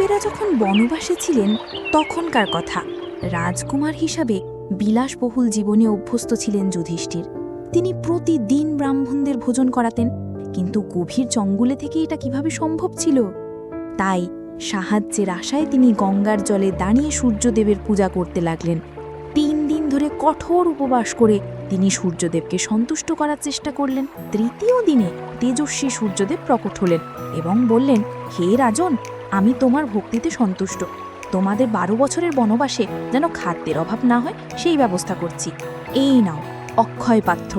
পাণ্ডবেরা যখন বনবাসে ছিলেন, তখনকার কথা। রাজকুমার হিসাবে বিলাসবহুল জীবনে অভ্যস্ত ছিলেন যুধিষ্ঠির। তিনি প্রতিদিন ব্রাহ্মণদের ভোজন করাতেন, কিন্তু গভীর জঙ্গলে থেকে এটা কীভাবে সম্ভব ছিল? তাই সাহায্যের আশায় তিনি গঙ্গার জলে দাঁড়িয়ে সূর্যদেবের পূজা করতে লাগলেন। তিন দিন ধরে কঠোর উপবাস করে তিনি সূর্যদেবকে সন্তুষ্ট করার চেষ্টা করলেন। তৃতীয় দিনে তেজস্বী সূর্যদেব প্রকট হলেন এবং বললেন, হে রাজন আমি তোমার ভক্তিতে সন্তুষ্ট। তোমাদের বারো বছরের বনবাসে যেন খাদ্যের অভাব না হয়, সেই ব্যবস্থা করছি। এই নাও, অক্ষয় পাত্র।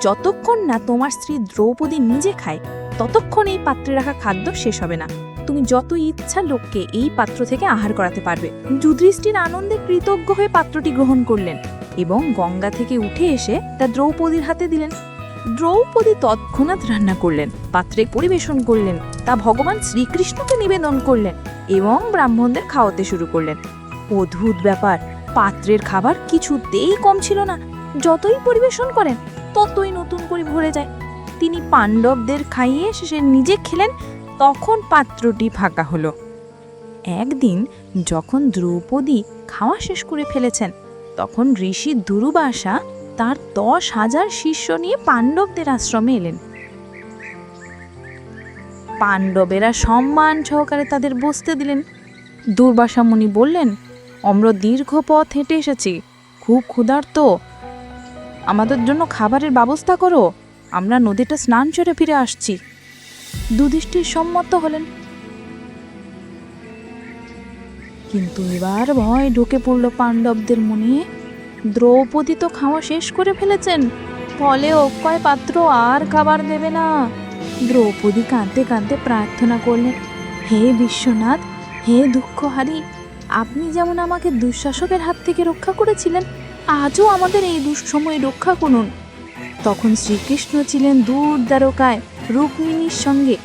যতক্ষণ না তোমার স্ত্রী দ্রৌপদী নিজে খায়, ততক্ষণ এই পাত্রে রাখা খাদ্য শেষ হবে না। তুমি যত ইচ্ছা লোককে এই পাত্র থেকে আহার করাতে পারবে। যুধিষ্ঠির আনন্দে কৃতজ্ঞ হয়ে পাত্রটি গ্রহণ করলেন এবং গঙ্গা থেকে উঠে এসে তা দ্রৌপদীর হাতে দিলেন। দ্রৌপদী তৎক্ষণাৎ রান্না করলেন, পাত্রে পরিবেশন করলেন, তা ভগবান শ্রীকৃষ্ণকে নিবেদন করলেন এবং ব্রাহ্মণদের খাওয়াতে শুরু করলেন। অদ্ভুত ব্যাপার, পাত্রের খাবার কিছুতেই কম ছিল না, যতই পরিবেশন করেন, ততই নতুন করে ভরে যায়। তিনি পাণ্ডবদের খাইয়ে শেষে নিজে খেলেন, তখন পাত্রটি ফাঁকা হলো। একদিন যখন দ্রৌপদী খাওয়া শেষ করে ফেলেছেন, তখন ঋষি দুর্বাসা তার দশ হাজার শিষ্য নিয়ে পাণ্ডবদের আশ্রমে এলেন। পাণ্ডবেরা সম্মান সহকারে তাদের বসতে দিলেন। দুর্বাসা মুনি বললেন, আমরা দীর্ঘ পথ হেঁটে এসেছি, খুব ক্ষুধার্ত। আমাদের জন্য খাবারের ব্যবস্থা করো, আমরা নদীটা স্নান সেরে ফিরে আসছি। দুধিষ্ঠির সম্মত হলেন। কিন্তু এবার ভয় ঢুকে পড়ল পাণ্ডবদের মনে। দ্রৌপদী তো খাওয়া শেষ করে ফেলেছেন। ফলে অক্ষয় পাত্র আর খাবার দেবে না। দ্রৌপদী কাঁদতে কাঁদতে প্রার্থনা করলেন, হে বিশ্বনাথ, হে দুঃখহারি, আপনি যেমন আমাকে দুঃশাসকের হাত থেকে রক্ষা করেছিলেন, আজও আমাদের এই দুঃসময় রক্ষা করুন। তখন শ্রীকৃষ্ণ ছিলেন দূর দ্বারকায় রুক্মিণীর সঙ্গে।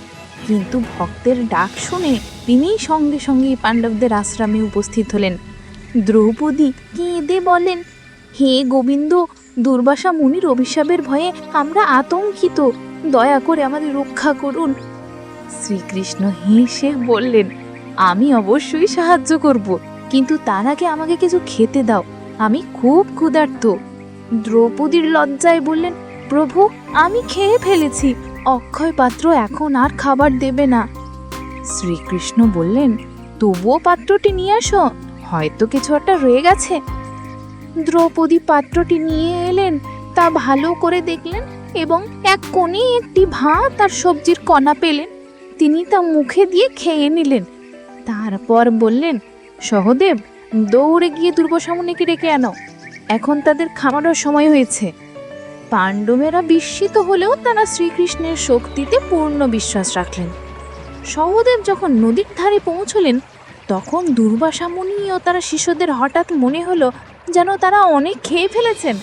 কিন্তু ভক্তের ডাক শুনে তিনি সঙ্গে সঙ্গে পাণ্ডবদের আশ্রমে উপস্থিত হলেন। দ্রৌপদী কেঁদে বলেন হে গোবিন্দ, দুর্বাসা মুনির অভিশাপের ভয়ে আমরা আতঙ্কিত। দয়া করে আমাদের রক্ষা করুন। শ্রীকৃষ্ণ হেসে বললেন, আমি অবশ্যই সাহায্য করব, কিন্তু তার আগে আমাকে কিছু খেতে দাও। আমি খুব ক্ষুধার্ত। দ্রৌপদীর লজ্জায় বললেন, প্রভু, আমি খেয়ে ফেলেছি। অক্ষয় পাত্র এখন আর খাবার দেবে না। শ্রীকৃষ্ণ বললেন, তবুও পাত্রটি নিয়ে আসো। হয়তো কিছু একটা রয়ে গেছে। দ্রৌপদী পাত্রটি নিয়ে এলেন। তা ভালো করে দেখলেন এবং এক কোণে একটি ভাত আর সবজির কণা পেলেন। তিনি তা মুখে দিয়ে খেয়ে নিলেন। তারপর বললেন, সহদেব, দৌড়ে গিয়ে দুর্বসামনেকে ডেকে আনো। এখন তাদের খাওয়ানোর সময় হয়েছে। পাণ্ডবেরা বিস্মিত হলেও তারা শ্রীকৃষ্ণের শক্তিতে পূর্ণ বিশ্বাস রাখলেন। সহদেব যখন নদীর ধারে পৌঁছলেন তখন দুর্বাসা মুনি ও তারা শিশুদের হঠাৎ মনে হলো যেন তারা অনেক খেয়ে ফেলেছেন।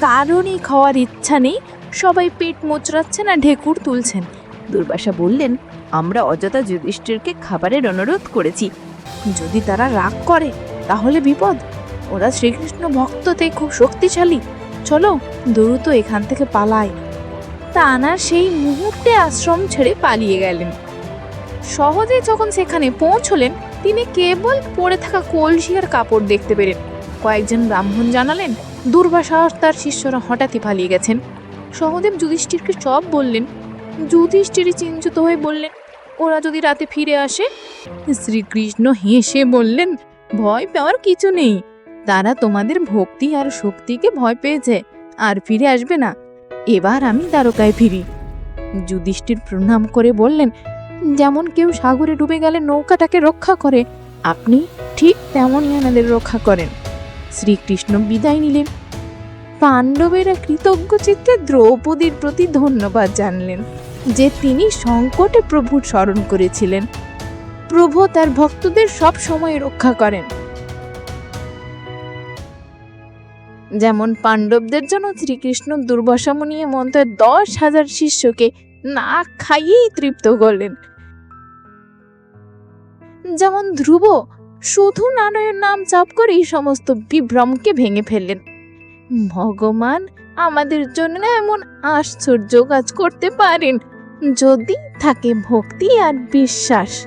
কারণই খাওয়ার ইচ্ছা নেই, সবাই পেট মোচড়াচ্ছেন আর ঢেকুর তুলছেন। দুর্বাসা বললেন, আমরা অযথা যুধিষ্ঠিরকে খাবারের অনুরোধ করেছি। যদি তারা রাগ করে, তাহলে বিপদ। ওরা শ্রীকৃষ্ণ ভক্ততে খুব শক্তিশালী। চলো, দ্রুত এখান থেকে পালায় তানা সেই মুহূর্তে আশ্রম ছেড়ে পালিয়ে গেলেন। সহজে যখন সেখানে পৌঁছলেন তিনি কেবল পড়ে থাকা কলসি আর কাপড় দেখতে পেলেন। কয়েকজন ব্রাহ্মণ জানালেন দুর্বাসা তার শিষ্যরা হঠাৎই পালিয়ে গেছেন। সহদেব যুধিষ্ঠিরকে সব বললেন। যুধিষ্ঠিরই চিন্তিত হয়ে বললেন, ওরা যদি রাতে ফিরে আসে? শ্রীকৃষ্ণ হেসে বললেন, ভয় পাওয়ার কিছু নেই। তারা তোমাদের ভক্তি আর শক্তিকে ভয় পেয়েছে, আর ফিরে আসবে না। এবার আমি দ্বারকায় ফিরি। যুধিষ্ঠির প্রণাম করে বললেন যেমন কেউ সাগরে ডুবে গেলে নৌকাটাকে রক্ষা করে, আপনি ঠিক তেমনই আমাদের রক্ষা করেন। শ্রীকৃষ্ণ বিদায় নিলেন। পাণ্ডবেরা কৃতজ্ঞ চিত্তে দ্রৌপদীর প্রতি ধন্যবাদ জানলেন, যে তিনি সংকটে প্রভুর স্মরণ করেছিলেন। প্রভু তার ভক্তদের সব সময় রক্ষা করেন। যেমন পাণ্ডবদের জন্য শ্রীকৃষ্ণ দুর্বাসামণি মন্ত্রের দশ হাজার শিষ্যকে না খাইয়েই তৃপ্ত করলেন। যেমন ধ্রুব, শুধু নারায়ণ নাম চাপ করেই সমস্ত বিভ্রমকে ভেঙে ফেললেন। ভগবান, আমাদের জন্য এমন আশ্চর্য কাজ করতে পারেন, যদি থাকে ভক্তি আর বিশ্বাস।